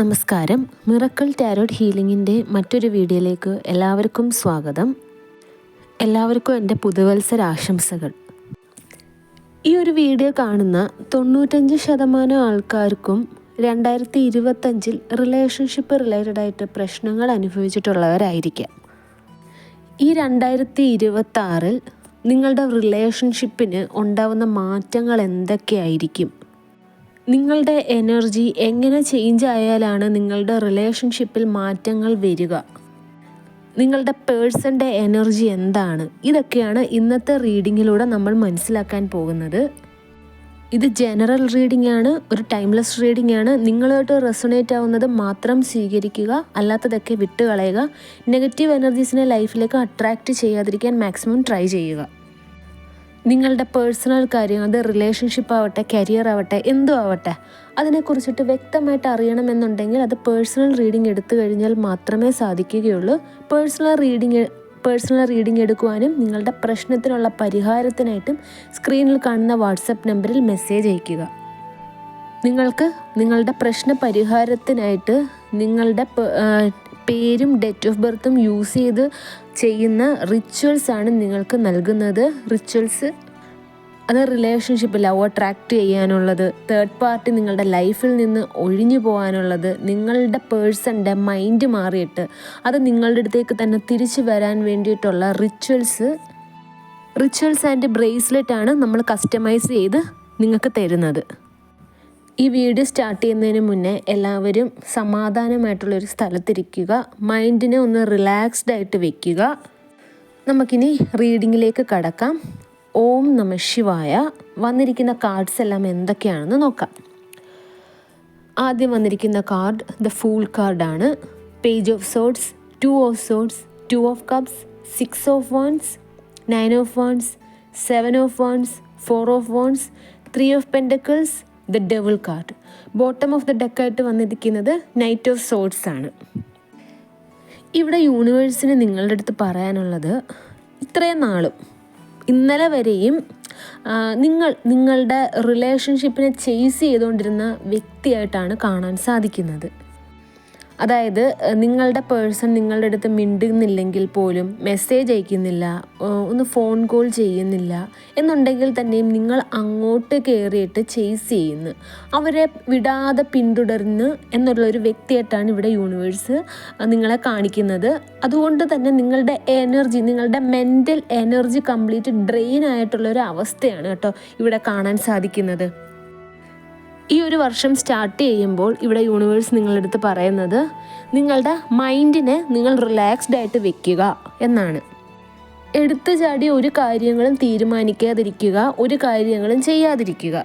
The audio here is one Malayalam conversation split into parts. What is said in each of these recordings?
നമസ്കാരം. മിറക്കിൾ ടാരോട്ട് ഹീലിംഗിന്റെ മറ്റൊരു വീഡിയോയിലേക്ക് എല്ലാവർക്കും സ്വാഗതം. എല്ലാവർക്കും എന്റെ പുതുവത്സര ആശംസകൾ. ഈ ഒരു വീഡിയോ കാണുന്ന തൊണ്ണൂറ്റഞ്ച് ശതമാനം ആൾക്കാർക്കും രണ്ടായിരത്തി ഇരുപത്തഞ്ചിൽ റിലേഷൻഷിപ്പ് റിലേറ്റഡ് ആയിട്ട് പ്രശ്നങ്ങൾ അനുഭവിച്ചിട്ടുള്ളവരായിരിക്കാം. ഈ രണ്ടായിരത്തി ഇരുപത്തി നിങ്ങളുടെ റിലേഷൻഷിപ്പിന് ഉണ്ടാവുന്ന മാറ്റങ്ങൾ എന്തൊക്കെയായിരിക്കും? നിങ്ങളുടെ എനർജി എങ്ങനെ ചേഞ്ച് ആയാലാണ് നിങ്ങളുടെ റിലേഷൻഷിപ്പിൽ മാറ്റങ്ങൾ വരിക. നിങ്ങളുടെ പേഴ്സന്റെ എനർജി എന്താണ്? ഇതൊക്കെയാണ് ഇന്നത്തെ റീഡിങ്ങിലൂടെ നമ്മൾ മനസ്സിലാക്കാൻ പോകുന്നത്. ഇത് ജനറൽ റീഡിംഗ് ആണ് ഒരു ടൈംലെസ് റീഡിംഗ് ആണ്. നിങ്ങളുമായിട്ട് റെസൊണേറ്റ് ആവുന്നത് മാത്രം സ്വീകരിക്കുക അല്ലാത്തതൊക്കെ വിട്ടുകളയുക നെഗറ്റീവ് എനർജീസിനെ ലൈഫിലേക്ക് അട്രാക്റ്റ് ചെയ്യാതിരിക്കാൻ മാക്സിമം ട്രൈ ചെയ്യുക. നിങ്ങളുടെ പേഴ്സണൽ കാര്യം അത് റിലേഷൻഷിപ്പ് ആവട്ടെ കരിയർ ആവട്ടെ എന്തും ആവട്ടെ അതിനെക്കുറിച്ചിട്ട് വ്യക്തമായിട്ട് അറിയണമെന്നുണ്ടെങ്കിൽ അത് പേഴ്സണൽ റീഡിംഗ് എടുത്തു കഴിഞ്ഞാൽ മാത്രമേ സാധിക്കുകയുള്ളൂ. പേഴ്സണൽ റീഡിംഗ് പേഴ്സണൽ റീഡിംഗ് എടുക്കുവാനും നിങ്ങളുടെ പ്രശ്നത്തിനുള്ള പരിഹാരത്തിനായിട്ടും സ്ക്രീനിൽ കാണുന്ന വാട്സപ്പ് നമ്പറിൽ മെസ്സേജ് അയയ്ക്കുക. നിങ്ങൾക്ക് നിങ്ങളുടെ പ്രശ്ന പരിഹാരത്തിനായിട്ട് നിങ്ങളുടെ പേരും ഡേറ്റ് ഓഫ് ബർത്തും യൂസ് ചെയ്ത് ചെയ്യുന്ന റിച്വൽസ് ആണ് നിങ്ങൾക്ക് നൽകുന്നത്. റിച്വൽസ് അത് റിലേഷൻഷിപ്പ് ലവ് അട്രാക്റ്റ് ചെയ്യാനുള്ളത്. തേർഡ് പാർട്ടി നിങ്ങളുടെ ലൈഫിൽ നിന്ന് ഒഴിഞ്ഞു പോകാനുള്ളത്. നിങ്ങളുടെ പേഴ്സന്റെ മൈൻഡ് മാറിയിട്ട് അത് നിങ്ങളുടെ അടുത്തേക്ക് തന്നെ തിരിച്ചു വരാൻ വേണ്ടിയിട്ടുള്ള റിച്വൽസ് റിച്വൽസ് ആൻഡ് ബ്രേസ്ലെറ്റ് ആണ് നമ്മൾ കസ്റ്റമൈസ് ചെയ്ത് നിങ്ങൾക്ക് തരുന്നത്. ഈ വീഡിയോ സ്റ്റാർട്ട് ചെയ്യുന്നതിന് മുന്നേ എല്ലാവരും സമാധാനമായിട്ടുള്ളൊരു സ്ഥലത്തിരിക്കുക മൈൻഡിനെ ഒന്ന് റിലാക്സ്ഡ് ആയിട്ട് വെക്കുക. നമുക്കിനി റീഡിങ്ങിലേക്ക് കടക്കാം. ഓം നമ ശിവായ. വന്നിരിക്കുന്ന കാർഡ്സ് എല്ലാം എന്തൊക്കെയാണെന്ന് നോക്കാം. ആദ്യം വന്നിരിക്കുന്ന കാർഡ് ദ ഫൂൾ കാർഡാണ് page of swords two of swords two of cups six of wands nine of wands seven of wands four of wands three of pentacles the devil card. Bottom of the ഡെക്കായിട്ട് വന്നിരിക്കുന്നത് നൈറ്റ് ഓഫ് സോഡ്സ് ആണ്. ഇവിടെ യൂണിവേഴ്സിന് നിങ്ങളുടെ അടുത്ത് പറയാനുള്ളത് ഇത്രയും നാളും ഇന്നലെ വരെയും നിങ്ങൾ നിങ്ങളുടെ റിലേഷൻഷിപ്പിനെ ചേസ് ചെയ്തുകൊണ്ടിരുന്ന വ്യക്തിയായിട്ടാണ് കാണാൻ സാധിക്കുന്നത്. അതായത് നിങ്ങളുടെ പേഴ്സൺ നിങ്ങളുടെ അടുത്ത് മിണ്ടുന്നില്ലെങ്കിൽ പോലും മെസ്സേജ് അയക്കുന്നില്ല ഒന്ന് ഫോൺ കോൾ ചെയ്യുന്നില്ല എന്നുണ്ടെങ്കിൽ തന്നെയും നിങ്ങൾ അങ്ങോട്ട് കയറിയിട്ട് ചേസ് ചെയ്യുന്നു. അവരെ വിടാതെ പിന്തുടർന്ന് എന്നുള്ളൊരു വ്യക്തിയായിട്ടാണ് ഇവിടെ യൂണിവേഴ്സ് നിങ്ങളെ കാണിക്കുന്നത്. അതുകൊണ്ട് തന്നെ നിങ്ങളുടെ എനർജി നിങ്ങളുടെ മെന്റൽ എനർജി കംപ്ലീറ്റ് ഡ്രെയിൻ ആയിട്ടുള്ള ഒരു അവസ്ഥയാണ് കേട്ടോ ഇവിടെ കാണാൻ സാധിക്കുന്നത്. ഈ ഒരു വർഷം സ്റ്റാർട്ട് ചെയ്യുമ്പോൾ ഇവിടെ യൂണിവേഴ്സ് നിങ്ങളുടെ അടുത്ത് പറയുന്നത് നിങ്ങളുടെ മൈൻഡിനെ നിങ്ങൾ റിലാക്സ്ഡ് ആയിട്ട് വെക്കുക എന്നാണ്. എടുത്തു ചാടി ഒരു കാര്യങ്ങളും തീരുമാനിക്കാതിരിക്കുക ഒരു കാര്യങ്ങളും ചെയ്യാതിരിക്കുക.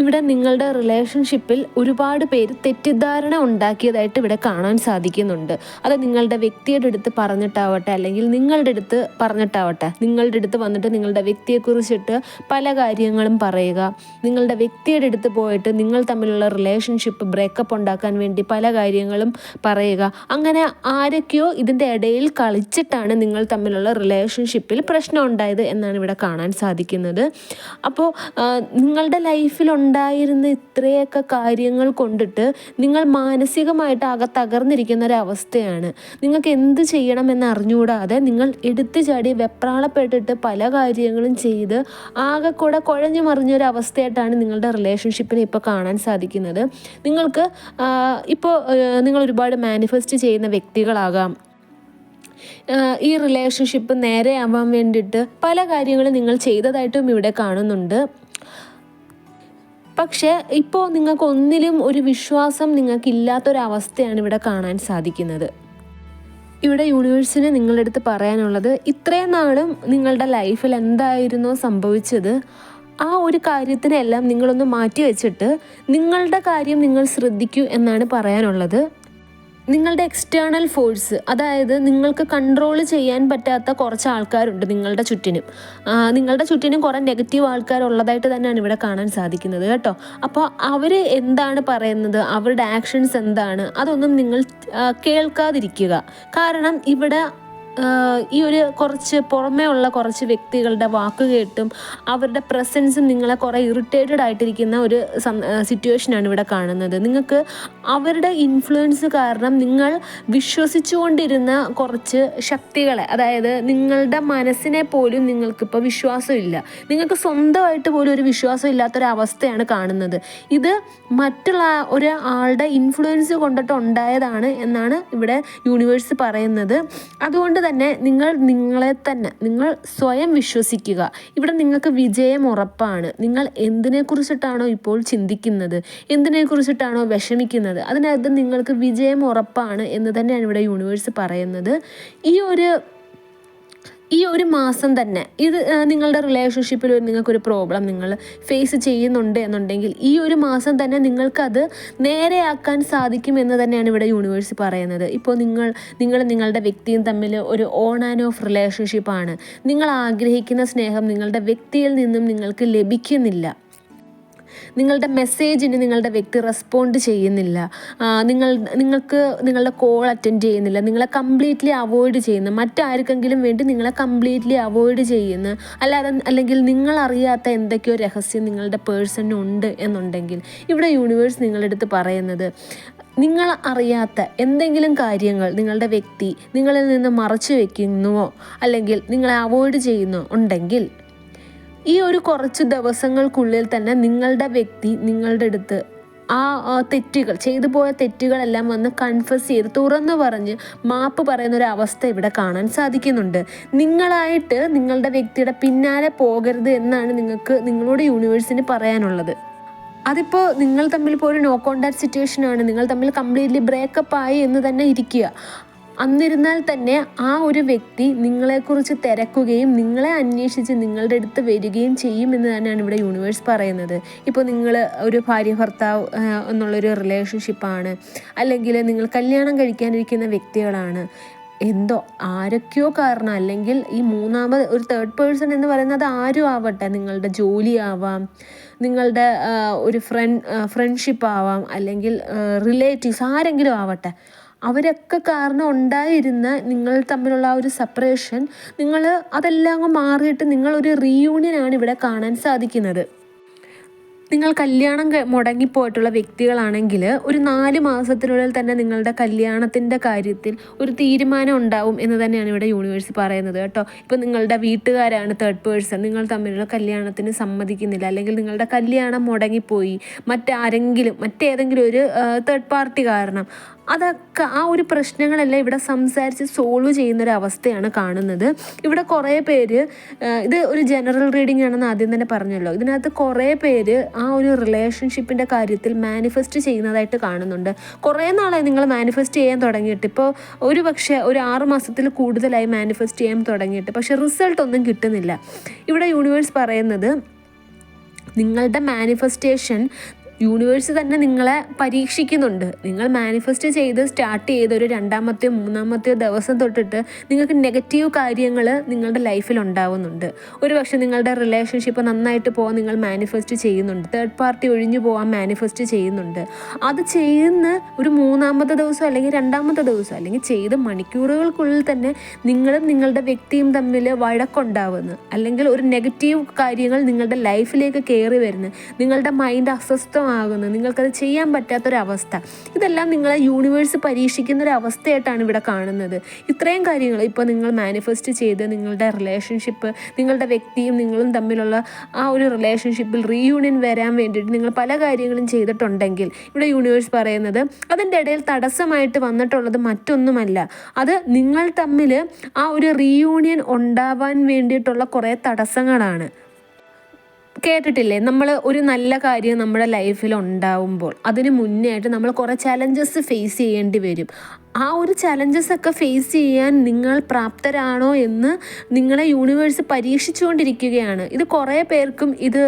ഇവിടെ നിങ്ങളുടെ റിലേഷൻഷിപ്പിൽ ഒരുപാട് പേര് തെറ്റിദ്ധാരണ ഉണ്ടാക്കിയതായിട്ട് ഇവിടെ കാണാൻ സാധിക്കുന്നുണ്ട്. അത് നിങ്ങളുടെ വ്യക്തിയുടെ അടുത്ത് പറഞ്ഞിട്ടാവട്ടെ അല്ലെങ്കിൽ നിങ്ങളുടെ അടുത്ത് പറഞ്ഞിട്ടാവട്ടെ നിങ്ങളുടെ അടുത്ത് വന്നിട്ട് നിങ്ങളുടെ വ്യക്തിയെക്കുറിച്ചിട്ട് പല കാര്യങ്ങളും പറയുക. നിങ്ങളുടെ വ്യക്തിയുടെ അടുത്ത് പോയിട്ട് നിങ്ങൾ തമ്മിലുള്ള റിലേഷൻഷിപ്പ് ബ്രേക്കപ്പ് ഉണ്ടാക്കാൻ വേണ്ടി പല കാര്യങ്ങളും പറയുക. അങ്ങനെ ആരൊക്കെയോ ഇതിന്റെ ഇടയിൽ കളിച്ചിട്ടാണ് നിങ്ങൾ തമ്മിലുള്ള റിലേഷൻഷിപ്പിൽ പ്രശ്നം ഉണ്ടായത് എന്നാണ് ഇവിടെ കാണാൻ സാധിക്കുന്നത്. അപ്പോൾ നിങ്ങളുടെ ലൈഫിൽ ഉണ്ടായിരുന്ന ഇത്രയൊക്കെ കാര്യങ്ങൾ കൊണ്ടിട്ട് നിങ്ങൾ മാനസികമായിട്ട് ആകെ തകർന്നിരിക്കുന്ന ഒരവസ്ഥയാണ് നിങ്ങൾക്ക് എന്ത് ചെയ്യണമെന്ന് അറിഞ്ഞുകൂടാതെ നിങ്ങൾ എടുത്തു ചാടി വെപ്രാളപ്പെട്ടിട്ട് പല കാര്യങ്ങളും ചെയ്ത് ആകെ കൂടെ കുഴഞ്ഞു മറിഞ്ഞൊരവസ്ഥയായിട്ടാണ് നിങ്ങളുടെ റിലേഷൻഷിപ്പിനെ ഇപ്പോൾ കാണാൻ സാധിക്കുന്നത്. നിങ്ങൾക്ക് ഇപ്പോൾ നിങ്ങൾ ഒരുപാട് മാനിഫെസ്റ്റ് ചെയ്യുന്ന വ്യക്തികളാകാം. ഈ റിലേഷൻഷിപ്പ് നേരെയാവാൻ വേണ്ടിയിട്ട് പല കാര്യങ്ങളും നിങ്ങൾ ചെയ്തതായിട്ടും ഇവിടെ കാണുന്നുണ്ട്. പക്ഷേ ഇപ്പോൾ നിങ്ങൾക്ക് ഒന്നിലും ഒരു വിശ്വാസം നിങ്ങൾക്കില്ലാത്തൊരവസ്ഥയാണ് ഇവിടെ കാണാൻ സാധിക്കുന്നത്. ഇവിടെ യൂണിവേഴ്സിന് നിങ്ങളുടെ അടുത്ത് പറയാനുള്ളത് ഇത്രയും നാളും നിങ്ങളുടെ ലൈഫിൽ എന്തായിരുന്നോ സംഭവിച്ചത് ആ ഒരു കാര്യത്തിനെല്ലാം നിങ്ങളൊന്ന് മാറ്റി വെച്ചിട്ട് നിങ്ങളുടെ കാര്യം നിങ്ങൾ ശ്രദ്ധിക്കൂ എന്നാണ് പറയാനുള്ളത്. നിങ്ങളുടെ എക്സ്റ്റേണൽ ഫോഴ്സ് അതായത് നിങ്ങൾക്ക് കൺട്രോൾ ചെയ്യാൻ പറ്റാത്ത കുറച്ച് ആൾക്കാരുണ്ട് നിങ്ങളുടെ ചുറ്റിനും. നിങ്ങളുടെ ചുറ്റിനും കുറേ നെഗറ്റീവ് ആൾക്കാരുള്ളതായിട്ട് തന്നെയാണ് ഇവിടെ കാണാൻ സാധിക്കുന്നത് കേട്ടോ. അപ്പോൾ അവർ എന്താണ് പറയുന്നത്? അവരുടെ ആക്ഷൻസ് എന്താണ്? അതൊന്നും നിങ്ങൾ കേൾക്കാതിരിക്കുക. കാരണം ഇവിടെ ഈ ഒരു കുറച്ച് പുറമേ ഉള്ള കുറച്ച് വ്യക്തികളുടെ വാക്ക് കേട്ടും അവരുടെ പ്രസൻസും നിങ്ങളെ കുറേ ഇറിറ്റേറ്റഡ് ആയിട്ടിരിക്കുന്ന ഒരു സിറ്റുവേഷനാണ് ഇവിടെ കാണുന്നത്. നിങ്ങൾക്ക് അവരുടെ ഇൻഫ്ലുവൻസ് കാരണം നിങ്ങൾ വിശ്വസിച്ചുകൊണ്ടിരുന്ന കുറച്ച് ശക്തികളെ അതായത് നിങ്ങളുടെ മനസ്സിനെ പോലും നിങ്ങൾക്കിപ്പോൾ വിശ്വാസമില്ല. നിങ്ങൾക്ക് സ്വന്തമായിട്ട് പോലും ഒരു വിശ്വാസം ഇല്ലാത്തൊരവസ്ഥയാണ് കാണുന്നത്. ഇത് മറ്റുള്ള ഒരാളുടെ ഇൻഫ്ലുവൻസ് കൊണ്ടിട്ട് ഉണ്ടായതാണ് എന്നാണ് ഇവിടെ യൂണിവേഴ്സ് പറയുന്നത്. അതുകൊണ്ട് തന്നെ നിങ്ങൾ നിങ്ങളെ തന്നെ നിങ്ങൾ സ്വയം വിശ്വസിക്കുക. ഇവിടെ നിങ്ങൾക്ക് വിജയം ഉറപ്പാണ്. നിങ്ങൾ എന്തിനെക്കുറിച്ചിട്ടാണോ ഇപ്പോൾ ചിന്തിക്കുന്നത്? എന്തിനെക്കുറിച്ചിട്ടാണോ വിഷമിക്കുന്നത്? അതിനകത്ത് നിങ്ങൾക്ക് വിജയം ഉറപ്പാണ് എന്ന് തന്നെയാണ് ഇവിടെ യൂണിവേഴ്സ് പറയുന്നത്. ഈ ഒരു ഈ ഒരു മാസം തന്നെ ഇത് നിങ്ങളുടെ റിലേഷൻഷിപ്പിൽ നിങ്ങൾക്കൊരു പ്രോബ്ലം നിങ്ങൾ ഫേസ് ചെയ്യുന്നുണ്ട് എന്നുണ്ടെങ്കിൽ ഈ ഒരു മാസം തന്നെ നിങ്ങൾക്കത് നേരെയാക്കാൻ സാധിക്കും എന്ന് തന്നെയാണ് ഇവിടെ യൂണിവേഴ്സ് പറയുന്നത്. ഇപ്പോൾ നിങ്ങൾ നിങ്ങൾ നിങ്ങളുടെ വ്യക്തിയും തമ്മിൽ ഒരു ഓൺ ആൻഡ് ഓഫ് റിലേഷൻഷിപ്പാണ് നിങ്ങൾ ആഗ്രഹിക്കുന്ന സ്നേഹം നിങ്ങളുടെ വ്യക്തിയിൽ നിന്നും നിങ്ങൾക്ക് ലഭിക്കുന്നില്ല. നിങ്ങളുടെ മെസ്സേജിന് നിങ്ങളുടെ വ്യക്തി റെസ്പോണ്ട് ചെയ്യുന്നില്ല. നിങ്ങൾ നിങ്ങൾക്ക് നിങ്ങളുടെ കോൾ അറ്റൻഡ് ചെയ്യുന്നില്ല. നിങ്ങളെ കംപ്ലീറ്റ്ലി അവോയ്ഡ് ചെയ്യുന്നു മറ്റാർക്കെങ്കിലും വേണ്ടി നിങ്ങളെ കംപ്ലീറ്റ്ലി അവോയ്ഡ് ചെയ്യുന്നു അല്ലാതെ അല്ലെങ്കിൽ നിങ്ങൾ അറിയാത്ത എന്തൊക്കെയോ രഹസ്യം നിങ്ങളുടെ പേഴ്സണിനുണ്ട് എന്നുണ്ടെങ്കിൽ ഇവിടെ യൂണിവേഴ്സ് നിങ്ങളുടെ അടുത്ത് പറയുന്നത് നിങ്ങൾ അറിയാത്ത എന്തെങ്കിലും കാര്യങ്ങൾ നിങ്ങളുടെ വ്യക്തി നിങ്ങളിൽ നിന്ന് മറച്ചു വയ്ക്കുന്നുവോ അല്ലെങ്കിൽ നിങ്ങളെ അവോയ്ഡ് ചെയ്യുന്നോ ഉണ്ടെങ്കിൽ ഈ ഒരു കുറച്ച് ദിവസങ്ങൾക്കുള്ളിൽ തന്നെ നിങ്ങളുടെ വ്യക്തി നിങ്ങളുടെ അടുത്ത് ആ തെറ്റുകൾ ചെയ്തു പോയ തെറ്റുകളെല്ലാം വന്ന് കൺഫസ് ചെയ്ത് തുറന്നു പറഞ്ഞ് മാപ്പ് പറയുന്ന ഒരു അവസ്ഥ ഇവിടെ കാണാൻ സാധിക്കുന്നുണ്ട്. നിങ്ങളായിട്ട് നിങ്ങളുടെ വ്യക്തിയുടെ പിന്നാലെ പോകരുത് എന്നാണ് നിങ്ങൾക്ക് നിങ്ങളോട് യൂണിവേഴ്സിന് പറയാനുള്ളത്. അതിപ്പോൾ നിങ്ങൾ തമ്മിൽ ഇപ്പോൾ ഒരു നോ കോണ്ടാക്ട് സിറ്റുവേഷൻ ആണ്. നിങ്ങൾ തമ്മിൽ കംപ്ലീറ്റ്ലി ബ്രേക്കപ്പ് ആയി എന്ന് തന്നെ ഇരിക്കുക. അന്നിരുന്നാൽ തന്നെ ആ ഒരു വ്യക്തി നിങ്ങളെക്കുറിച്ച് തിരക്കുകയും നിങ്ങളെ അന്വേഷിച്ച് നിങ്ങളുടെ അടുത്ത് വരികയും ചെയ്യും എന്ന് തന്നെയാണ് ഇവിടെ യൂണിവേഴ്സ് പറയുന്നത്. ഇപ്പോൾ നിങ്ങൾ ഒരു ഭാര്യ ഭർത്താവ് എന്നുള്ളൊരു റിലേഷൻഷിപ്പാണ് അല്ലെങ്കിൽ നിങ്ങൾ കല്യാണം കഴിക്കാനിരിക്കുന്ന വ്യക്തികളാണ്. എന്തോ ആരൊക്കെയോ കാരണം അല്ലെങ്കിൽ ഈ മൂന്നാമത് ഒരു തേർഡ് പേഴ്സൺ എന്ന് പറയുന്നത് ആരും ആവട്ടെ. നിങ്ങളുടെ ജോലി ആവാം നിങ്ങളുടെ ഒരു ഫ്രണ്ട് ഫ്രണ്ട്ഷിപ്പ് ആവാം അല്ലെങ്കിൽ റിലേറ്റീവ്സ് ആരെങ്കിലും ആവട്ടെ. അവരൊക്കെ കാരണം ഉണ്ടായിരുന്ന നിങ്ങൾ തമ്മിലുള്ള ആ ഒരു സെപ്പറേഷൻ നിങ്ങൾ അതെല്ലാം മാറിയിട്ട് നിങ്ങളൊരു റീയൂണിയനാണ് ഇവിടെ കാണാൻ സാധിക്കുന്നത്. നിങ്ങൾ കല്യാണം മുടങ്ങിപ്പോയിട്ടുള്ള വ്യക്തികളാണെങ്കിൽ ഒരു നാല് മാസത്തിനുള്ളിൽ തന്നെ നിങ്ങളുടെ കല്യാണത്തിന്റെ കാര്യത്തിൽ ഒരു തീരുമാനം ഉണ്ടാവും എന്ന് തന്നെയാണ് ഇവിടെ യൂണിവേഴ്സ് പറയുന്നത് കേട്ടോ. ഇപ്പോൾ നിങ്ങളുടെ വീട്ടുകാരാണ് തേർഡ് പേഴ്സൺ നിങ്ങൾ തമ്മിലുള്ള കല്യാണത്തിന് സമ്മതിക്കുന്നില്ല അല്ലെങ്കിൽ നിങ്ങളുടെ കല്യാണം മുടങ്ങിപ്പോയി മറ്റാരെങ്കിലും മറ്റേതെങ്കിലും ഒരു തേർഡ് പാർട്ടി കാരണം അതൊക്കെ ആ ഒരു പ്രശ്നങ്ങളെല്ലാം ഇവിടെ സംസാരിച്ച് സോൾവ് ചെയ്യുന്ന ഒരു അവസ്ഥയാണ് കാണുന്നത്. ഇവിടെ കുറേ പേര് ഇത് ഒരു ജനറൽ റീഡിംഗ് ആണെന്ന് ആദ്യം തന്നെ പറഞ്ഞല്ലോ. ഇതിനകത്ത് കുറേ പേര് ആ ഒരു റിലേഷൻഷിപ്പിന്റെ കാര്യത്തിൽ മാനിഫെസ്റ്റ് ചെയ്യുന്നതായിട്ട് കാണുന്നുണ്ട്. കുറേ നാളായി നിങ്ങൾ മാനിഫെസ്റ്റ് ചെയ്യാൻ തുടങ്ങിയിട്ട്. ഇപ്പോൾ ഒരു പക്ഷേ ഒരു ആറ് മാസത്തിൽ കൂടുതലായി മാനിഫെസ്റ്റ് ചെയ്യാൻ തുടങ്ങിയിട്ട്. പക്ഷേ റിസൾട്ട് ഒന്നും കിട്ടുന്നില്ല. ഇവിടെ യൂണിവേഴ്സ് പറയുന്നത് നിങ്ങളുടെ മാനിഫെസ്റ്റേഷൻ യൂണിവേഴ്സ് തന്നെ നിങ്ങളെ പരീക്ഷിക്കുന്നുണ്ട്. നിങ്ങൾ മാനിഫെസ്റ്റ് ചെയ്ത് സ്റ്റാർട്ട് ചെയ്ത ഒരു രണ്ടാമത്തെയോ മൂന്നാമത്തെയോ ദിവസം തൊട്ടിട്ട് നിങ്ങൾക്ക് നെഗറ്റീവ് കാര്യങ്ങൾ നിങ്ങളുടെ ലൈഫിൽ ഉണ്ടാവുന്നുണ്ട്. ഒരു പക്ഷേ നിങ്ങളുടെ റിലേഷൻഷിപ്പ് നന്നായിട്ട് പോകാൻ നിങ്ങൾ മാനിഫെസ്റ്റ് ചെയ്യുന്നുണ്ട്. തേർഡ് പാർട്ടി ഒഴിഞ്ഞു പോകാൻ മാനിഫെസ്റ്റ് ചെയ്യുന്നുണ്ട്. അത് ചെയ്യുന്ന ഒരു മൂന്നാമത്തെ ദിവസം അല്ലെങ്കിൽ രണ്ടാമത്തെ ദിവസം അല്ലെങ്കിൽ ചെയ്ത മണിക്കൂറുകൾക്കുള്ളിൽ തന്നെ നിങ്ങളും നിങ്ങളുടെ വ്യക്തിയും തമ്മിൽ വഴക്കുണ്ടാവുന്നു. അല്ലെങ്കിൽ ഒരു നെഗറ്റീവ് കാര്യങ്ങൾ നിങ്ങളുടെ ലൈഫിലേക്ക് കയറി വരുന്നു. നിങ്ങളുടെ മൈൻഡ് അസ്വസ്ഥം നഷ്ടമാകുന്നത് നിങ്ങൾക്കത് ചെയ്യാൻ പറ്റാത്തൊരവസ്ഥ. ഇതെല്ലാം നിങ്ങളെ യൂണിവേഴ്സ് പരീക്ഷിക്കുന്ന ഒരു അവസ്ഥയായിട്ടാണ് ഇവിടെ കാണുന്നത്. ഇത്രയും കാര്യങ്ങൾ ഇപ്പോൾ നിങ്ങൾ മാനിഫെസ്റ്റ് ചെയ്ത് നിങ്ങളുടെ റിലേഷൻഷിപ്പ് നിങ്ങളുടെ വ്യക്തിയും നിങ്ങളും തമ്മിലുള്ള ആ ഒരു റിലേഷൻഷിപ്പിൽ റീയൂണിയൻ വരാൻ വേണ്ടിയിട്ട് നിങ്ങൾ പല കാര്യങ്ങളും ചെയ്തിട്ടുണ്ടെങ്കിൽ ഇവിടെ യൂണിവേഴ്സ് പറയുന്നത് അതിന്റെ ഇടയിൽ തടസ്സമായിട്ട് വന്നിട്ടുള്ളത് മറ്റൊന്നുമല്ല. അത് നിങ്ങൾ തമ്മിൽ ആ ഒരു റീയൂണിയൻ ഉണ്ടാവാൻ വേണ്ടിയിട്ടുള്ള കുറേ തടസ്സങ്ങളാണ്. കേട്ടിട്ടില്ലേ? നമ്മൾ ഒരു നല്ല കാര്യം നമ്മുടെ ലൈഫിൽ ഉണ്ടാവുമ്പോൾ അതിന് മുന്നേ ആയിട്ട് നമ്മൾ കുറേ ചലഞ്ചസ് ഫേസ് ചെയ്യേണ്ടി വരും. ആ ഒരു ചലഞ്ചസ് ഒക്കെ ഫേസ് ചെയ്യാൻ നിങ്ങൾ പ്രാപ്തരാണോ എന്ന് നിങ്ങളെ യൂണിവേഴ്സ് പരീക്ഷിച്ചുകൊണ്ടിരിക്കുകയാണ്. ഇത് കുറേ പേർക്കും ഇത്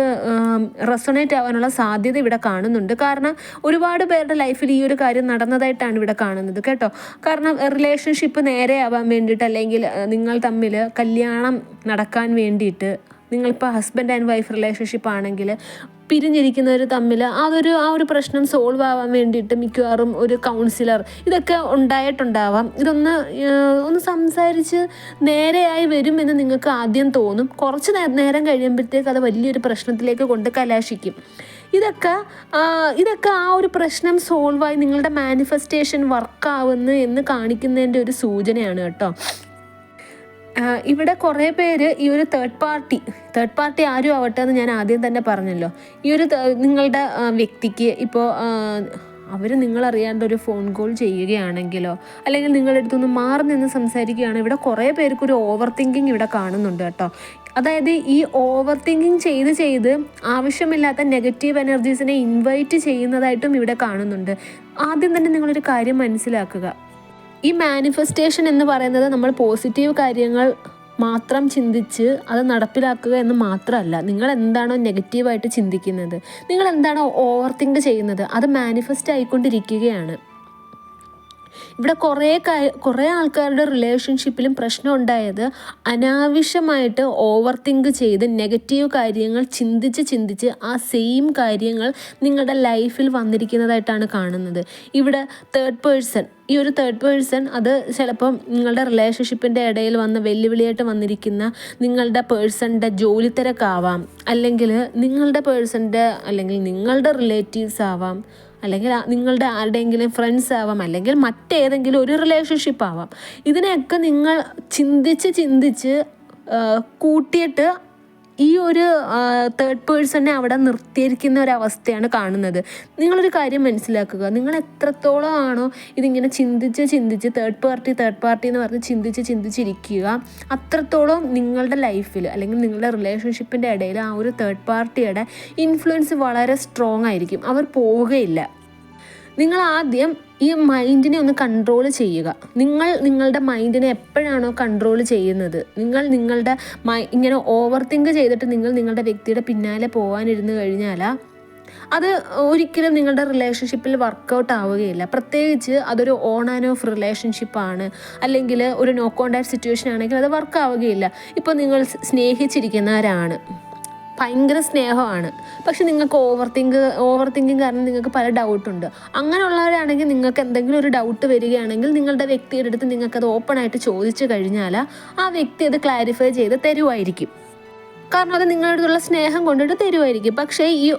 റെസൊണേറ്റ് ആവാനുള്ള സാധ്യത ഇവിടെ കാണുന്നുണ്ട്. കാരണം ഒരുപാട് പേരുടെ ലൈഫിൽ ഈ ഒരു കാര്യം നടന്നതായിട്ടാണ് ഇവിടെ കാണുന്നത് കേട്ടോ. കാരണം റിലേഷൻഷിപ്പ് നേരെ ആവാൻ വേണ്ടിയിട്ട് അല്ലെങ്കിൽ നിങ്ങൾ തമ്മിൽ കല്യാണം നടക്കാൻ വേണ്ടിയിട്ട് നിങ്ങളിപ്പോൾ ഹസ്ബൻഡ് ആൻഡ് വൈഫ് റിലേഷൻഷിപ്പ് ആണെങ്കിൽ പിരിഞ്ഞിരിക്കുന്നവർ തമ്മിൽ അതൊരു ആ ഒരു പ്രശ്നം സോൾവ് ആവാൻ വേണ്ടിയിട്ട് മിക്കവാറും ഒരു കൗൺസിലർ ഇതൊക്കെ ഉണ്ടായിട്ടുണ്ടാവാം. ഇതൊന്ന് ഒന്ന് സംസാരിച്ച് നേരെയായി വരുമെന്ന് നിങ്ങൾക്ക് ആദ്യം തോന്നും. കുറച്ച് നേരം കഴിയുമ്പോഴത്തേക്ക് അത് വലിയൊരു പ്രശ്നത്തിലേക്ക് കൊണ്ട് കലാശിക്കും. ഇതൊക്കെ ഇതൊക്കെ ആ ഒരു പ്രശ്നം സോൾവായി നിങ്ങളുടെ മാനിഫെസ്റ്റേഷൻ വർക്കാവുന്നു എന്ന് കാണിക്കുന്നതിന്റെ ഒരു സൂചനയാണ് കേട്ടോ. ഇവിടെ കുറേ പേര് ഈ ഒരു തേർഡ് പാർട്ടി തേർഡ് പാർട്ടി ആരും ആവട്ടെ എന്ന് ഞാൻ ആദ്യം തന്നെ പറഞ്ഞല്ലോ. ഈ ഒരു നിങ്ങളുടെ വ്യക്തിക്ക് ഇപ്പോൾ അവർ നിങ്ങളറിയാണ്ട് ഒരു ഫോൺ കോൾ ചെയ്യുകയാണെങ്കിലോ അല്ലെങ്കിൽ നിങ്ങളുടെ അടുത്തുനിന്ന് മാറി നിന്ന് സംസാരിക്കുകയാണ് ഇവിടെ കുറേ പേർക്ക് ഒരു ഓവർ തിങ്കിങ് ഇവിടെ കാണുന്നുണ്ട് കേട്ടോ. അതായത് ഈ ഓവർ തിങ്കിങ് ചെയ്ത് ചെയ്ത് ആവശ്യമില്ലാത്ത നെഗറ്റീവ് എനർജീസിനെ ഇൻവൈറ്റ് ചെയ്യുന്നതായിട്ടും ഇവിടെ കാണുന്നുണ്ട്. ആദ്യം തന്നെ നിങ്ങളൊരു കാര്യം മനസ്സിലാക്കുക. ഈ മാനിഫെസ്റ്റേഷൻ എന്ന് പറയുന്നത് നമ്മൾ പോസിറ്റീവ് കാര്യങ്ങൾ മാത്രം ചിന്തിച്ച് അത് നടപ്പിലാക്കുക എന്ന് മാത്രമല്ല. നിങ്ങൾ എന്താണോ നെഗറ്റീവായിട്ട് ചിന്തിക്കുന്നത്? നിങ്ങൾ എന്താണോ ഓവർ തിങ്ക് ചെയ്യുന്നത്? അത് മാനിഫെസ്റ്റ് ആയിക്കൊണ്ടിരിക്കുകയാണ്. ഇവിടെ കുറേ കുറേ ആൾക്കാരുടെ റിലേഷൻഷിപ്പിലും പ്രശ്നം ഉണ്ടായത് അനാവശ്യമായിട്ട് ഓവർ തിങ്ക് ചെയ്ത് നെഗറ്റീവ് കാര്യങ്ങൾ ചിന്തിച്ച് ചിന്തിച്ച് ആ സെയിം കാര്യങ്ങൾ നിങ്ങളുടെ ലൈഫിൽ വന്നിരിക്കുന്നതായിട്ടാണ് കാണുന്നത്. ഇവിടെ തേർഡ് പേഴ്സൺ ഈ ഒരു തേർഡ് പേഴ്സൺ അത് ചിലപ്പം നിങ്ങളുടെ റിലേഷൻഷിപ്പിന്റെ ഇടയിൽ വന്ന് വെല്ലുവിളിയായിട്ട് വന്നിരിക്കുന്ന നിങ്ങളുടെ പേഴ്സണിന്റെ ജോലി തിരക്കാവാം. അല്ലെങ്കിൽ നിങ്ങളുടെ പേഴ്സണിന്റെ അല്ലെങ്കിൽ നിങ്ങളുടെ റിലേറ്റീവ്സ് ആവാം. അല്ലെങ്കിൽ നിങ്ങളുടെ ആരുടെയെങ്കിലും ഫ്രണ്ട്സ് ആവാം അല്ലെങ്കിൽ മറ്റേതെങ്കിലും ഒരു റിലേഷൻഷിപ്പ് ആവാം. ഇതിനെയൊക്കെ നിങ്ങൾ ചിന്തിച്ച് ചിന്തിച്ച് കൂട്ടിയിട്ട് ഈ ഒരു തേർഡ് പേഴ്സണെ അവിടെ നിർത്തിയിരിക്കുന്ന ഒരു അവസ്ഥയാണ് കാണുന്നത്. നിങ്ങളൊരു കാര്യം മനസ്സിലാക്കുക. നിങ്ങൾ എത്രത്തോളം ആണോ ഇതിങ്ങനെ ചിന്തിച്ച് ചിന്തിച്ച് തേർഡ് പാർട്ടി തേർഡ് പാർട്ടി എന്ന് പറഞ്ഞ് ചിന്തിച്ച് ചിന്തിച്ചിരിക്കുക അത്രത്തോളം നിങ്ങളുടെ ലൈഫിൽ അല്ലെങ്കിൽ നിങ്ങളുടെ റിലേഷൻഷിപ്പിന്റെ ഇടയിൽ ആ ഒരു തേർഡ് പാർട്ടിയുടെ ഇൻഫ്ലുവൻസ് വളരെ സ്ട്രോങ് ആയിരിക്കും. അവർ പോവുകയില്ല. നിങ്ങൾ ആദ്യം ഈ മൈൻഡിനെ ഒന്ന് കൺട്രോൾ ചെയ്യുക. നിങ്ങൾ നിങ്ങളുടെ മൈൻഡിനെ എപ്പോഴാണോ കൺട്രോൾ ചെയ്യുന്നത്. നിങ്ങൾ നിങ്ങളുടെ മൈ ഇങ്ങനെ ഓവർ തിങ്ക് ചെയ്തിട്ട് നിങ്ങൾ നിങ്ങളുടെ വ്യക്തിയുടെ പിന്നാലെ പോകാനിരുന്ന് കഴിഞ്ഞാൽ അത് ഒരിക്കലും നിങ്ങളുടെ റിലേഷൻഷിപ്പിൽ വർക്കൗട്ട് ആവുകയില്ല. പ്രത്യേകിച്ച് അതൊരു ഓൺ ആൻഡ് ഓഫ് റിലേഷൻഷിപ്പാണ് അല്ലെങ്കിൽ ഒരു നോ കോണ്ടാക്ട് സിറ്റുവേഷൻ ആണെങ്കിൽ അത് വർക്ക് ആവുകയില്ല. ഇപ്പോൾ നിങ്ങൾ സ്നേഹിച്ചിരിക്കുന്നവരാണ്. ഭയങ്കര സ്നേഹമാണ്. പക്ഷെ നിങ്ങൾക്ക് ഓവർ തിങ്ക് ഓവർ തിങ്കിങ് കാരണം നിങ്ങൾക്ക് പല ഡൗട്ടുണ്ട് അങ്ങനെയുള്ളവരാണെങ്കിൽ നിങ്ങൾക്ക് എന്തെങ്കിലും ഒരു ഡൗട്ട് വരികയാണെങ്കിൽ നിങ്ങളുടെ വ്യക്തിയുടെ അടുത്ത് നിങ്ങൾക്കത് ഓപ്പണായിട്ട് ചോദിച്ചു കഴിഞ്ഞാൽ ആ വ്യക്തി അത് ക്ലാരിഫൈ ചെയ്ത് തരുമായിരിക്കും കാരണം അത് നിങ്ങളുടെ അടുത്തുള്ള സ്നേഹം കൊണ്ടിട്ട് തരുമായിരിക്കും പക്ഷേ ഈ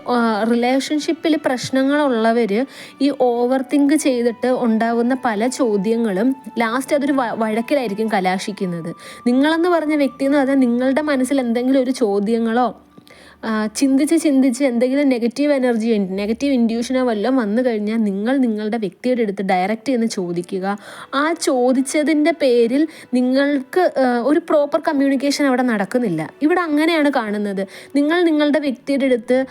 റിലേഷൻഷിപ്പിൽ പ്രശ്നങ്ങളുള്ളവർ ഈ ഓവർ തിങ്ക് ചെയ്തിട്ട് ഉണ്ടാകുന്ന പല ചോദ്യങ്ങളും ലാസ്റ്റ് അതൊരു വഴക്കിലായിരിക്കും കലാശിക്കുന്നത്. നിങ്ങളെന്ന് പറഞ്ഞ വ്യക്തി എന്ന് പറഞ്ഞാൽ നിങ്ങളുടെ മനസ്സിൽ എന്തെങ്കിലും ഒരു ചോദ്യങ്ങളോ ചിന്തിച്ച് ചിന്തിച്ച് എന്തെങ്കിലും നെഗറ്റീവ് എനർജി നെഗറ്റീവ് ഇൻഡ്യൂഷനോ വല്ലതും വന്നു കഴിഞ്ഞാൽ നിങ്ങൾ നിങ്ങളുടെ വ്യക്തിയുടെ അടുത്ത് ഡയറക്റ്റ് എന്ന് ചോദിക്കുക. ആ ചോദിച്ചതിന്റെ പേരിൽ നിങ്ങൾക്ക് ഒരു പ്രോപ്പർ കമ്മ്യൂണിക്കേഷൻ അവിടെ നടക്കുന്നില്ല. ഇവിടെ അങ്ങനെയാണ് കാണുന്നത്. നിങ്ങൾ നിങ്ങളുടെ വ്യക്തിയുടെ അടുത്ത്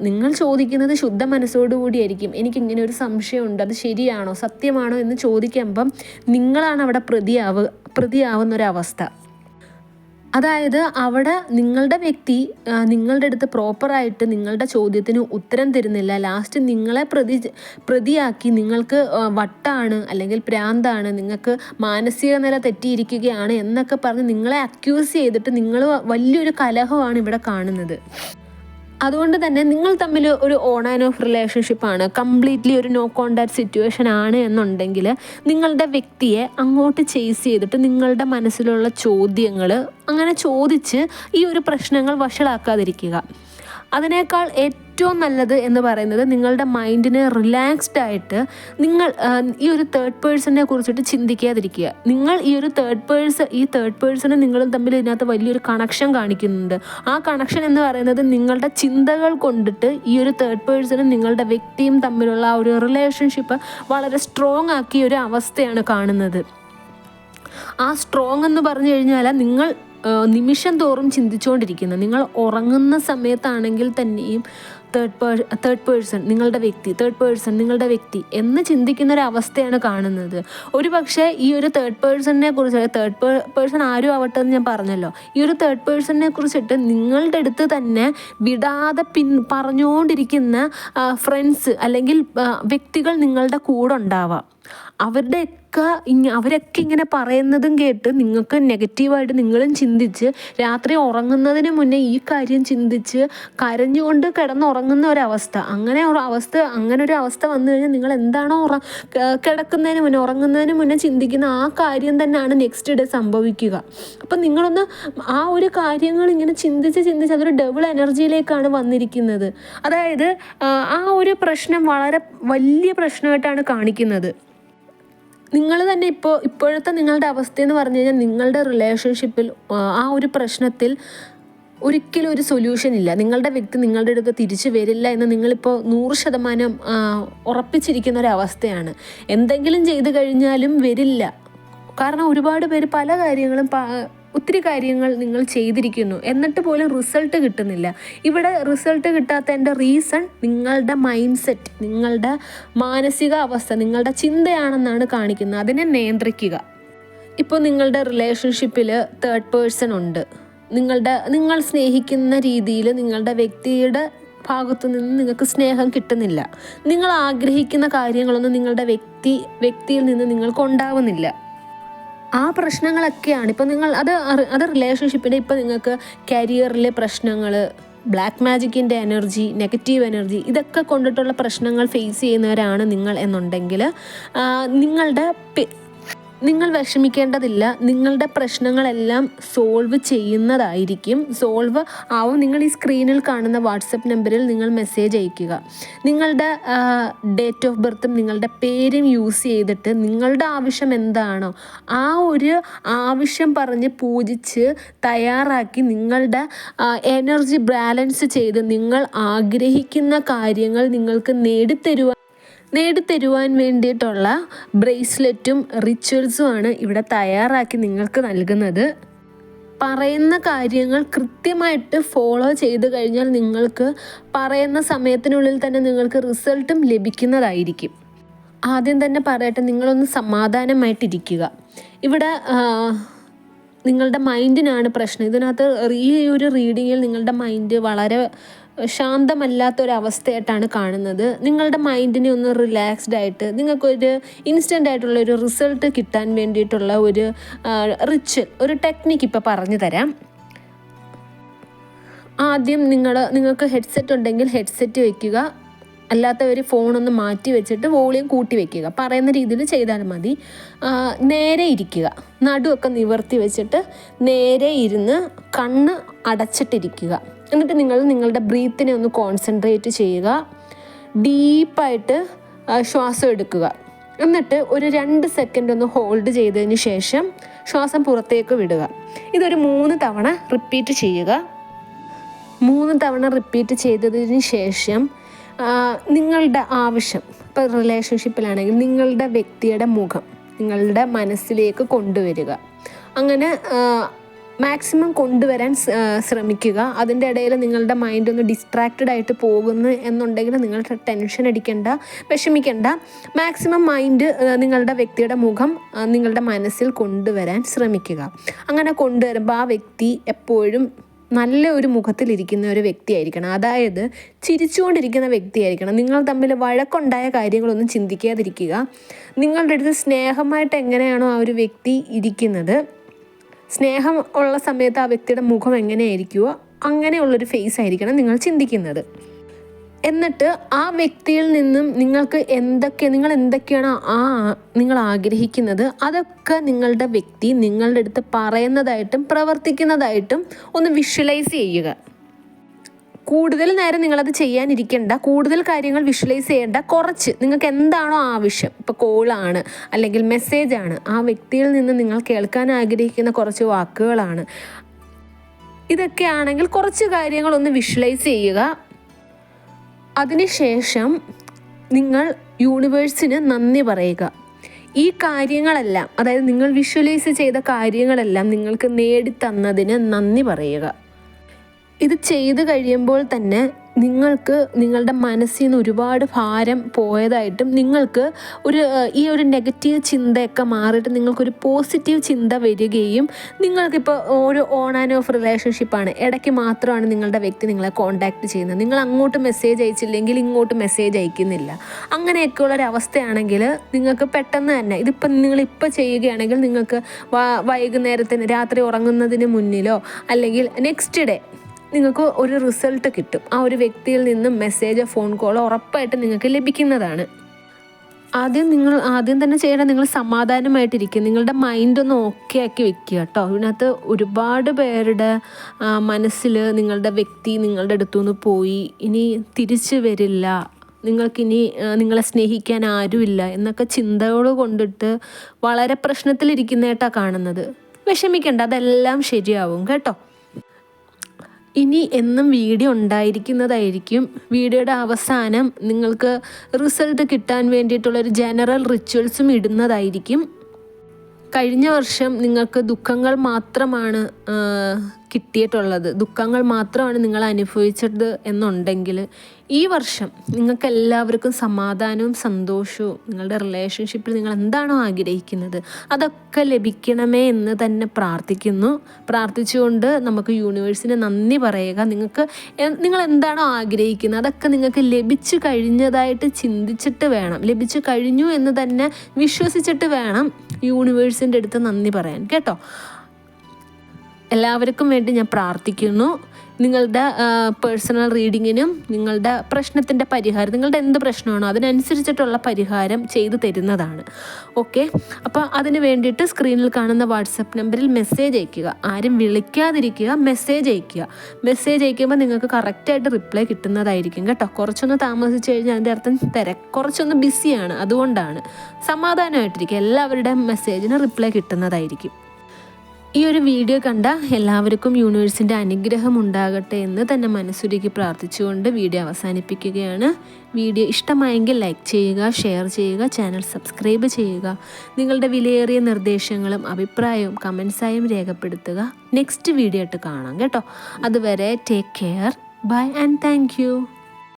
നിങ്ങൾ ചോദിക്കുന്നത് ശുദ്ധ മനസ്സോടുകൂടിയായിരിക്കും എനിക്കിങ്ങനെ ഒരു സംശയമുണ്ട് അത് ശരിയാണോ സത്യമാണോ എന്ന് ചോദിക്കുമ്പം നിങ്ങളാണ് അവിടെ പ്രതിയാവ് പ്രതിയാവുന്നൊരവസ്ഥ അതായത് അവിടെ നിങ്ങളുടെ വ്യക്തി നിങ്ങളുടെ അടുത്ത് പ്രോപ്പറായിട്ട് നിങ്ങളുടെ ചോദ്യത്തിന് ഉത്തരം തരുന്നില്ല. ലാസ്റ്റ് നിങ്ങളെ പ്രതി പ്രതിയാക്കി നിങ്ങൾക്ക് വട്ടാണ് അല്ലെങ്കിൽ പ്രാന്താണ് നിങ്ങൾക്ക് മാനസിക നില തെറ്റിയിരിക്കുകയാണ് എന്നൊക്കെ പറഞ്ഞ് നിങ്ങളെ അക്യൂസ് ചെയ്തിട്ട് നിങ്ങൾ വലിയൊരു കലഹമാണ് ഇവിടെ കാണുന്നത്. അതുകൊണ്ട് തന്നെ നിങ്ങൾ തമ്മിൽ ഒരു ഓൺ ആൻഡ് ഓഫ് ആണ്. കംപ്ലീറ്റ്ലി ഒരു നോ കോണ്ടാക്ട് സിറ്റുവേഷൻ ആണ് എന്നുണ്ടെങ്കിൽ നിങ്ങളുടെ വ്യക്തിയെ അങ്ങോട്ട് ചേസ് ചെയ്തിട്ട് നിങ്ങളുടെ മനസ്സിലുള്ള ചോദ്യങ്ങൾ അങ്ങനെ ചോദിച്ച് ഈ ഒരു പ്രശ്നങ്ങൾ വഷളാക്കാതിരിക്കുക. അതിനേക്കാൾ ഏറ്റവും നല്ലത് എന്ന് പറയുന്നത് നിങ്ങളുടെ മൈൻഡിനെ റിലാക്സ്ഡ് ആയിട്ട് നിങ്ങൾ ഈ ഒരു തേർഡ് പേഴ്സണിനെ കുറിച്ചിട്ട് ചിന്തിക്കാതിരിക്കുക. നിങ്ങൾ ഈ ഒരു തേർഡ് പേഴ്സൺ ഈ തേർഡ് പേഴ്സണും നിങ്ങളും തമ്മിൽ ഇതിനകത്ത് വലിയൊരു കണക്ഷൻ കാണിക്കുന്നുണ്ട്. ആ കണക്ഷൻ എന്ന് പറയുന്നത് നിങ്ങളുടെ ചിന്തകൾ കൊണ്ടിട്ട് ഈ ഒരു തേർഡ് പേഴ്സണും നിങ്ങളുടെ വ്യക്തിയും തമ്മിലുള്ള ആ ഒരു റിലേഷൻഷിപ്പ് വളരെ സ്ട്രോങ് ആക്കിയ ഒരു അവസ്ഥയാണ് കാണുന്നത്. ആ സ്ട്രോങ് എന്ന് പറഞ്ഞു കഴിഞ്ഞാൽ നിങ്ങൾ നിമിഷം തോറും ചിന്തിച്ചുകൊണ്ടിരിക്കുന്നത് നിങ്ങൾ ഉറങ്ങുന്ന സമയത്താണെങ്കിൽ തന്നെയും തേർഡ് പേർ തേർഡ് പേഴ്സൺ നിങ്ങളുടെ വ്യക്തി തേർഡ് പേഴ്സൺ നിങ്ങളുടെ വ്യക്തി എന്ന് ചിന്തിക്കുന്ന ഒരു അവസ്ഥയാണ് കാണുന്നത്. ഒരു പക്ഷേ ഈ ഒരു തേർഡ് പേഴ്സണിനെ കുറിച്ച് തേർഡ് പേഴ്സൺ ആരും ആവട്ടെ എന്ന് ഞാൻ പറഞ്ഞല്ലോ. ഈ ഒരു തേർഡ് പേഴ്സണിനെ കുറിച്ചിട്ട് നിങ്ങളുടെ അടുത്ത് തന്നെ വിടാതെ പിൻ പറഞ്ഞുകൊണ്ടിരിക്കുന്ന ഫ്രണ്ട്സ് അല്ലെങ്കിൽ വ്യക്തികൾ നിങ്ങളുടെ കൂടെ ഉണ്ടാവാം. അവരുടെയൊക്കെ ഇങ്ങ അവരൊക്കെ ഇങ്ങനെ പറയുന്നതും കേട്ട് നിങ്ങൾക്ക് നെഗറ്റീവായിട്ട് നിങ്ങളും ചിന്തിച്ച് രാത്രി ഉറങ്ങുന്നതിന് മുന്നേ ഈ കാര്യം ചിന്തിച്ച് കരഞ്ഞുകൊണ്ട് കിടന്നുറങ്ങുന്ന ഒരവസ്ഥ. അങ്ങനെ ഒരു അവസ്ഥ അങ്ങനെ ഒരു അവസ്ഥ വന്നു കഴിഞ്ഞാൽ നിങ്ങൾ എന്താണോ ഉറ കിടക്കുന്നതിന് മുന്നേ ഉറങ്ങുന്നതിന് മുന്നേ ചിന്തിക്കുന്ന ആ കാര്യം തന്നെയാണ് നെക്സ്റ്റ് ഡേ സംഭവിക്കുക. അപ്പം നിങ്ങളൊന്ന് ആ ഒരു കാര്യങ്ങൾ ഇങ്ങനെ ചിന്തിച്ച് ചിന്തിച്ച് അതൊരു ഡബിൾ എനർജിയിലേക്കാണ് വന്നിരിക്കുന്നത്. അതായത് ആ, ഒരു പ്രശ്നം വളരെ വലിയ പ്രശ്നമായിട്ടാണ് കാണിക്കുന്നത്. നിങ്ങൾ തന്നെ ഇപ്പോൾ ഇപ്പോഴത്തെ നിങ്ങളുടെ അവസ്ഥയെന്ന് പറഞ്ഞു കഴിഞ്ഞാൽ നിങ്ങളുടെ റിലേഷൻഷിപ്പിൽ ആ ഒരു പ്രശ്നത്തിൽ ഒരിക്കലും ഒരു സൊല്യൂഷൻ ഇല്ല. നിങ്ങളുടെ വ്യക്തി നിങ്ങളുടെ അടുത്ത് തിരിച്ചു വരില്ല എന്ന് നിങ്ങളിപ്പോൾ നൂറ് ശതമാനം ഉറപ്പിച്ചിരിക്കുന്ന ഒരവസ്ഥയാണ് എന്തെങ്കിലും ചെയ്തു കഴിഞ്ഞാലും വരില്ല. കാരണം ഒരുപാട് പേര് പല കാര്യങ്ങളും ഒത്തിരി കാര്യങ്ങൾ നിങ്ങൾ ചെയ്തിരിക്കുന്നു. എന്നിട്ട് പോലും റിസൾട്ട് കിട്ടുന്നില്ല. ഇവിടെ റിസൾട്ട് കിട്ടാത്തതിന്റെ റീസൺ നിങ്ങളുടെ മൈൻഡ് സെറ്റ് നിങ്ങളുടെ മാനസിക അവസ്ഥ നിങ്ങളുടെ ചിന്തയാണെന്നാണ് കാണിക്കുന്നത്. അതിനെ നിയന്ത്രിക്കുക. ഇപ്പോൾ നിങ്ങളുടെ റിലേഷൻഷിപ്പിൽ തേർഡ് പേഴ്സൺ ഉണ്ട്. നിങ്ങളുടെ നിങ്ങൾ സ്നേഹിക്കുന്ന രീതിയിൽ നിങ്ങളുടെ വ്യക്തിയുടെ ഭാഗത്തു നിന്ന് നിങ്ങൾക്ക് സ്നേഹം കിട്ടുന്നില്ല. നിങ്ങൾ ആഗ്രഹിക്കുന്ന കാര്യങ്ങളൊന്നും നിങ്ങളുടെ വ്യക്തി വ്യക്തിയിൽ നിന്ന് നിങ്ങൾക്ക് ഉണ്ടാവുന്നില്ല. ആ പ്രശ്നങ്ങളൊക്കെയാണ്. ഇപ്പം നിങ്ങൾ അത് അത് റിലേഷൻഷിപ്പിന്റെ ഇപ്പം നിങ്ങൾക്ക് കരിയറിലെ പ്രശ്നങ്ങൾ ബ്ലാക്ക് മാജിക്കിന്റെ എനർജി നെഗറ്റീവ് എനർജി ഇതൊക്കെ കൊണ്ടിട്ടുള്ള പ്രശ്നങ്ങൾ ഫേസ് ചെയ്യുന്നവരാണ് നിങ്ങൾ എന്നുണ്ടെങ്കിൽ നിങ്ങളുടെ നിങ്ങൾ വിഷമിക്കേണ്ടതില്ല. നിങ്ങളുടെ പ്രശ്നങ്ങളെല്ലാം സോൾവ് ചെയ്യുന്നതായിരിക്കും. സോൾവ് ആവും. നിങ്ങൾ ഈ സ്ക്രീനിൽ കാണുന്ന വാട്സപ്പ് നമ്പറിൽ നിങ്ങൾ മെസ്സേജ് അയക്കുക നിങ്ങളുടെ ഡേറ്റ് ഓഫ് ബർത്തും നിങ്ങളുടെ പേരും യൂസ് ചെയ്തിട്ട് നിങ്ങളുടെ ആവശ്യം എന്താണോ ആ ഒരു ആവശ്യം പറഞ്ഞ് പൂജിച്ച് തയ്യാറാക്കി നിങ്ങളുടെ എനർജി ബാലൻസ് ചെയ്ത് നിങ്ങൾ ആഗ്രഹിക്കുന്ന കാര്യങ്ങൾ നിങ്ങൾക്ക് നേടിത്തരുവാൻ നേടിത്തരുവാൻ വേണ്ടിയിട്ടുള്ള ബ്രേസ്ലെറ്റും റിച്വൽസും ആണ് ഇവിടെ തയ്യാറാക്കി നിങ്ങൾക്ക് നൽകുന്നത്. പറയുന്ന കാര്യങ്ങൾ കൃത്യമായിട്ട് ഫോളോ ചെയ്ത് കഴിഞ്ഞാൽ നിങ്ങൾക്ക് പറയുന്ന സമയത്തിനുള്ളിൽ തന്നെ നിങ്ങൾക്ക് റിസൾട്ടും ലഭിക്കുന്നതായിരിക്കും. ആദ്യം തന്നെ പറയട്ടെ നിങ്ങളൊന്ന് സമാധാനമായിട്ടിരിക്കുക. ഇവിടെ നിങ്ങളുടെ മൈൻഡിനാണ് പ്രശ്നം. ഇതിനകത്ത് ഈ ഒരു റീഡിങ്ങിൽ നിങ്ങളുടെ മൈൻഡ് വളരെ ശാന്തമല്ലാത്ത ഒരു അവസ്ഥയായിട്ടാണ് കാണുന്നത്. നിങ്ങളുടെ മൈൻഡിനെ ഒന്ന് റിലാക്സ്ഡ് ആയിട്ട് നിങ്ങൾക്കൊരു ഇൻസ്റ്റന്റ് ആയിട്ടുള്ള ഒരു റിസൾട്ട് കിട്ടാൻ വേണ്ടിയിട്ടുള്ള ഒരു റിച്വൽ ഒരു ടെക്നിക്ക് ഇപ്പോൾ പറഞ്ഞു തരാം. ആദ്യം നിങ്ങൾ നിങ്ങൾക്ക് ഹെഡ്സെറ്റ് ഉണ്ടെങ്കിൽ ഹെഡ്സെറ്റ് വെക്കുക. അല്ലാത്തവർ ഫോണൊന്ന് മാറ്റി വെച്ചിട്ട് വോളിയം കൂട്ടി വെക്കുക. പറയുന്ന രീതിയിൽ ചെയ്താൽ മതി. നേരെ ഇരിക്കുക. നടുവൊക്കെ നിവർത്തി വെച്ചിട്ട് നേരെ ഇരുന്ന് കണ്ണ് അടച്ചിട്ടിരിക്കുക. എന്നിട്ട് നിങ്ങൾ നിങ്ങളുടെ ബ്രീത്തിനെ ഒന്ന് കോൺസെൻട്രേറ്റ് ചെയ്യുക. ഡീപ്പായിട്ട് ശ്വാസം എടുക്കുക. എന്നിട്ട് ഒരു രണ്ട് സെക്കൻഡ് ഒന്ന് ഹോൾഡ് ചെയ്തതിന് ശേഷം ശ്വാസം പുറത്തേക്ക് വിടുക. ഇതൊരു മൂന്ന് തവണ റിപ്പീറ്റ് ചെയ്യുക. മൂന്ന് തവണ റിപ്പീറ്റ് ചെയ്തതിന് ശേഷം നിങ്ങളുടെ ആവശ്യം ഇപ്പോൾ റിലേഷൻഷിപ്പിലാണെങ്കിൽ നിങ്ങളുടെ വ്യക്തിയുടെ മുഖം നിങ്ങളുടെ മനസ്സിലേക്ക് കൊണ്ടുവരിക. അങ്ങനെ മാക്സിമം കൊണ്ടുവരാൻ ശ്രമിക്കുക. അതിന്റെ ഇടയിൽ നിങ്ങളുടെ മൈൻഡ് ഒന്ന് ഡിസ്ട്രാക്റ്റഡ് ആയിട്ട് പോകുന്നു എന്നുണ്ടെങ്കിൽ നിങ്ങൾ ടെൻഷൻ അടിക്കേണ്ട വിഷമിക്കേണ്ട. മാക്സിമം മൈൻഡ് നിങ്ങളുടെ വ്യക്തിയുടെ മുഖം നിങ്ങളുടെ മനസ്സിൽ കൊണ്ടുവരാൻ ശ്രമിക്കുക. അങ്ങനെ കൊണ്ടുവരുമ്പോൾ ആ വ്യക്തി എപ്പോഴും നല്ല ഒരു മുഖത്തിലിരിക്കുന്ന ഒരു വ്യക്തിയായിരിക്കണം. അതായത് ചിരിച്ചുകൊണ്ടിരിക്കുന്ന വ്യക്തിയായിരിക്കണം. നിങ്ങൾ തമ്മിൽ വഴക്കുണ്ടായ കാര്യങ്ങളൊന്നും ചിന്തിക്കാതിരിക്കുക. നിങ്ങളുടെ അടുത്ത് സ്നേഹമായിട്ട് എങ്ങനെയാണോ ആ ഒരു വ്യക്തി ഇരിക്കുന്നത്. സ്നേഹം ഉള്ള സമയത്ത് ആ വ്യക്തിയുടെ മുഖം എങ്ങനെയായിരിക്കുമോ അങ്ങനെയുള്ളൊരു ഫേസ് ആയിരിക്കണം നിങ്ങൾ ചിന്തിക്കുന്നത്. എന്നിട്ട് ആ വ്യക്തിയിൽ നിന്നും നിങ്ങൾക്ക് എന്തൊക്കെ നിങ്ങൾ എന്തൊക്കെയാണ് ആ നിങ്ങൾ ആഗ്രഹിക്കുന്നത് അതൊക്കെ നിങ്ങളുടെ വ്യക്തി നിങ്ങളുടെ അടുത്ത് പറയുന്നതായിട്ടും പ്രവർത്തിക്കുന്നതായിട്ടും ഒന്ന് വിഷ്വലൈസ് ചെയ്യുക. കൂടുതൽ നേരം നിങ്ങളത് ചെയ്യാനിരിക്കേണ്ട കൂടുതൽ കാര്യങ്ങൾ വിഷ്വലൈസ് ചെയ്യേണ്ട കുറച്ച് നിങ്ങൾക്ക് എന്താണോ ആവശ്യം. ഇപ്പോൾ കോളാണ് അല്ലെങ്കിൽ മെസ്സേജാണ് ആ വ്യക്തിയിൽ നിന്ന് നിങ്ങൾ കേൾക്കാൻ ആഗ്രഹിക്കുന്ന കുറച്ച് വാക്കുകളാണ്. ഇതൊക്കെ ആണെങ്കിൽ കുറച്ച് കാര്യങ്ങളൊന്ന് വിഷ്വലൈസ് ചെയ്യുക. അതിനുശേഷം നിങ്ങൾ യൂണിവേഴ്സിന് നന്ദി പറയുക. ഈ കാര്യങ്ങളെല്ലാം അതായത് നിങ്ങൾ വിഷ്വലൈസ് ചെയ്ത കാര്യങ്ങളെല്ലാം നിങ്ങൾക്ക് നേടിത്തന്നതിന് നന്ദി പറയുക. ഇത് ചെയ്തു കഴിയുമ്പോൾ തന്നെ നിങ്ങൾക്ക് നിങ്ങളുടെ മനസ്സിൽ നിന്ന് ഒരുപാട് ഭാരം പോയതായിട്ടും നിങ്ങൾക്ക് ഒരു ഈ ഒരു നെഗറ്റീവ് ചിന്തയൊക്കെ മാറിയിട്ട് നിങ്ങൾക്കൊരു പോസിറ്റീവ് ചിന്ത വരികയും നിങ്ങൾക്കിപ്പോൾ ഒരു ഓൺ ആൻഡ് ഓഫ് റിലേഷൻഷിപ്പാണ് ഇടയ്ക്ക് മാത്രമാണ് നിങ്ങളുടെ വ്യക്തി നിങ്ങളെ കോൺടാക്റ്റ് ചെയ്യുന്നത്. നിങ്ങൾ അങ്ങോട്ട് മെസ്സേജ് അയച്ചില്ലെങ്കിൽ ഇങ്ങോട്ട് മെസ്സേജ് അയക്കുന്നില്ല. അങ്ങനെയൊക്കെയുള്ള ഒരു അവസ്ഥയാണെങ്കിൽ നിങ്ങൾക്ക് പെട്ടെന്ന് തന്നെ ഇതിപ്പം നിങ്ങളിപ്പോൾ ചെയ്യുകയാണെങ്കിൽ നിങ്ങൾക്ക് വൈകുന്നേരത്തിന് രാത്രി ഉറങ്ങുന്നതിന് മുന്നിലോ അല്ലെങ്കിൽ നെക്സ്റ്റ് ഡേ നിങ്ങൾക്ക് ഒരു റിസൾട്ട് കിട്ടും. ആ ഒരു വ്യക്തിയിൽ നിന്നും മെസ്സേജോ ഫോൺ കോളോ ഉറപ്പായിട്ട് നിങ്ങൾക്ക് ലഭിക്കുന്നതാണ്. ആദ്യം നിങ്ങൾ ആദ്യം തന്നെ ചെയ്യേണ്ട നിങ്ങൾ സമാധാനമായിട്ടിരിക്കുക. നിങ്ങളുടെ മൈൻഡ് ഒന്ന് ഓക്കെ ആക്കി വെക്കുക കേട്ടോ. ഇതിനകത്ത് ഒരുപാട് പേരുടെ മനസ്സിൽ നിങ്ങളുടെ വ്യക്തി നിങ്ങളുടെ അടുത്തുനിന്ന് പോയി ഇനി തിരിച്ചു വരില്ല. നിങ്ങൾക്കിനി നിങ്ങളെ സ്നേഹിക്കാൻ ആരുമില്ല എന്നൊക്കെ ചിന്തകൾ കൊണ്ടിട്ട് വളരെ പ്രശ്നത്തിലിരിക്കുന്നതായിട്ടാണ് കാണുന്നത്. വിഷമിക്കേണ്ട അതെല്ലാം ശരിയാവും കേട്ടോ. ഇനി എന്നും വീഡിയോ ഉണ്ടായിരിക്കുന്നതായിരിക്കും. വീഡിയോയുടെ അവസാനം നിങ്ങൾക്ക് റിസൾട്ട് കിട്ടാൻ വേണ്ടിയിട്ടുള്ള ഒരു ജനറൽ റിച്വൽസും ഇടുന്നതായിരിക്കും. കഴിഞ്ഞ വർഷം നിങ്ങൾക്ക് ദുഃഖങ്ങൾ മാത്രമാണ് കിട്ടിയിട്ടുള്ളത്. ദുഃഖങ്ങൾ മാത്രമാണ് നിങ്ങൾ അനുഭവിച്ചത് എന്നുണ്ടെങ്കിൽ ഈ വർഷം നിങ്ങൾക്ക് എല്ലാവർക്കും സമാധാനവും സന്തോഷവും നിങ്ങളുടെ റിലേഷൻഷിപ്പിൽ നിങ്ങൾ എന്താണോ ആഗ്രഹിക്കുന്നത് അതൊക്കെ ലഭിക്കണമേ എന്ന് തന്നെ പ്രാർത്ഥിക്കുന്നു. പ്രാർത്ഥിച്ചുകൊണ്ട് നമുക്ക് യൂണിവേഴ്സിന് നന്ദി പറയുക. നിങ്ങൾക്ക് നിങ്ങൾ എന്താണോ ആഗ്രഹിക്കുന്നത് അതൊക്കെ നിങ്ങൾക്ക് ലഭിച്ചു കഴിഞ്ഞതായിട്ട് ചിന്തിച്ചിട്ട് വേണം. ലഭിച്ചു കഴിഞ്ഞു എന്ന് തന്നെ വിശ്വസിച്ചിട്ട് വേണം യൂണിവേഴ്സിന്റെ അടുത്ത് നന്ദി പറയാൻ. കേട്ടോ? എല്ലാവർക്കും വേണ്ടി ഞാൻ പ്രാർത്ഥിക്കുന്നു. നിങ്ങളുടെ പേഴ്സണൽ റീഡിങ്ങിനും നിങ്ങളുടെ പ്രശ്നത്തിന്റെ പരിഹാരം നിങ്ങളുടെ എന്ത് പ്രശ്നമാണോ അതിനനുസരിച്ചിട്ടുള്ള പരിഹാരം ചെയ്തു തരുന്നതാണ്. ഓക്കെ അപ്പോൾ അതിന് വേണ്ടിയിട്ട് സ്ക്രീനിൽ കാണുന്ന വാട്സപ്പ് നമ്പറിൽ മെസ്സേജ് അയക്കുക. ആരും വിളിക്കാതിരിക്കുക മെസ്സേജ് അയക്കുക. മെസ്സേജ് അയക്കുമ്പോൾ നിങ്ങൾക്ക് കറക്റ്റായിട്ട് റിപ്ലൈ കിട്ടുന്നതായിരിക്കും കേട്ടോ. കുറച്ചൊന്ന് താമസിച്ച് കഴിഞ്ഞാൽ അതിന്റെ അർത്ഥം തിര കുറച്ചൊന്ന് ബിസിയാണ് അതുകൊണ്ടാണ് സമാധാനമായിട്ടിരിക്കുക. എല്ലാവരുടെയും മെസ്സേജിന് റിപ്ലൈ കിട്ടുന്നതായിരിക്കും. ഈ ഒരു വീഡിയോ കണ്ട എല്ലാവർക്കും യൂണിവേഴ്സിന്റെ അനുഗ്രഹം ഉണ്ടാകട്ടെ എന്ന് തന്നെ മനസ്സുരുക്കി പ്രാർത്ഥിച്ചുകൊണ്ട് വീഡിയോ അവസാനിപ്പിക്കുകയാണ്. വീഡിയോ ഇഷ്ടമായെങ്കിൽ ലൈക്ക് ചെയ്യുക ഷെയർ ചെയ്യുക ചാനൽ സബ്സ്ക്രൈബ് ചെയ്യുക. നിങ്ങളുടെ വിലയേറിയ നിർദ്ദേശങ്ങളും അഭിപ്രായവും കമൻസായും രേഖപ്പെടുത്തുക. നെക്സ്റ്റ് വീഡിയോ ആയിട്ട് കാണാം കേട്ടോ. അതുവരെ take care bye and thank